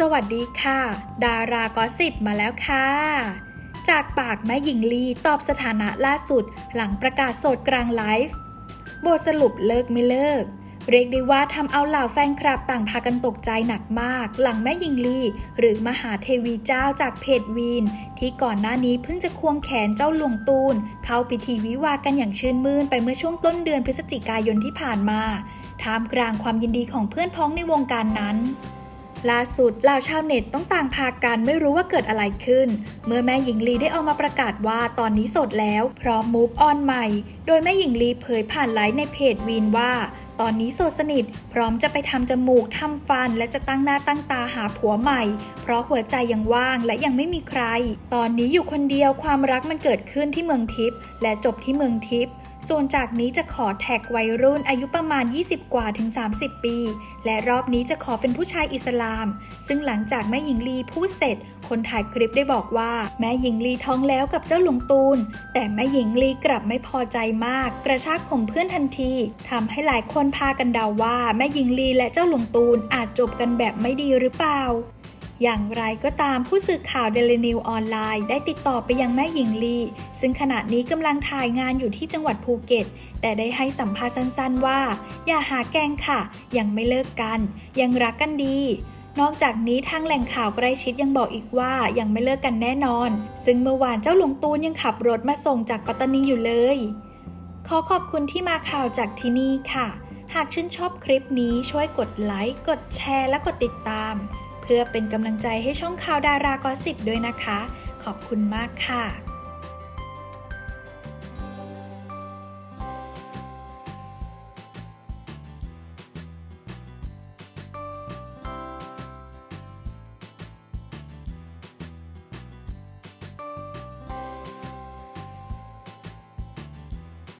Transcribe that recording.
สวัสดีค่ะ ดารากอสิบมาแล้วค่ะ จากปากแม่หญิงลีตอบสถานะล่าสุด หลังประกาศโสดกลางไลฟ์บทสรุปเลิกไม่เลิก เรียกได้ว่าทำเอาเหล่าแฟนคลับต่างพากันตกใจหนักมาก หลังแม่หญิงลีหรือมหาเทวีเจ้าจากเพจวีน ที่ก่อนหน้านี้เพิ่งจะควงแขนเจ้าหลวงตูน เข้าพิธีวิวากันอย่างชื่นมื่นไปเมื่อช่วงต้นเดือนพฤศจิกายนที่ผ่านมาท่ามกลางความยินดีของเพื่อนพ้องในวงการนั้น ล่าสุดเหล่าชาวเน็ตต้องต่างพากันไม่รู้ว่าเกิดอะไรขึ้น เมื่อแม่หญิงลีได้ออกมาประกาศว่าตอนนี้โสดแล้ว พร้อมมูฟออนใหม่ โดยแม่หญิงลีเผยผ่านไลฟ์ในเพจวีนว่าตอนนี้โสดสนิท พร้อมจะไปทำจมูกทำฟัน และจะตั้งหน้าตั้งตาหาผัวใหม่ เพราะหัวใจยังว่างและยังไม่มีใคร ตอนนี้อยู่คนเดียวความรักมันเกิดขึ้นที่เมืองทิพย์และจบที่เมืองทิพย์ ส่วนจากนี้จะขอแท็กวัยรุ่นอายุประมาณ 20 กว่าถึง 30 ปี และรอบนี้จะขอเป็นผู้ชายอิสลาม ซึ่งหลังจากแม่หญิงลีพูดเสร็จ คนถ่ายคลิปได้บอกว่า แม่หญิงลีท้องแล้วกับเจ้าหลวงตูน แต่แม่หญิงลีกลับไม่พอใจมาก กระชากผมเพื่อนทันทีทำให้หลายคนพากันเดาว่า แม่หญิงลีและเจ้าหลวงตูนอาจจบกันแบบไม่ดีหรือเปล่า อย่างไรก็ตามผู้สื่อข่าวเดลินิวออนไลน์ได้ติดต่อไปยังแม่หญิงลี ซึ่งขณะนี้กำลังถ่ายงานอยู่ที่จังหวัดภูเก็ต แต่ได้ให้สัมภาษณ์สั้นๆว่า อย่าหาแกงค่ะ ยังไม่เลิกกัน ยังรักกันดี นอกจากนี้ทางแหล่งข่าวใกล้ชิดยังบอกอีกว่ายังไม่เลิกกันแน่นอน ซึ่งเมื่อวานเจ้าหลวงตูนยังขับรถมาส่งจากปัตตานีอยู่เลย ขอขอบคุณที่มาข่าวจากที่นี่ค่ะ หากชื่นชอบคลิปนี้ช่วยกดไลค์ กดแชร์ และกดติดตาม เพื่อเป็นกำลังใจให้ช่องข่าวดารากอสิบด้วยนะคะ ขอบคุณมากค่ะ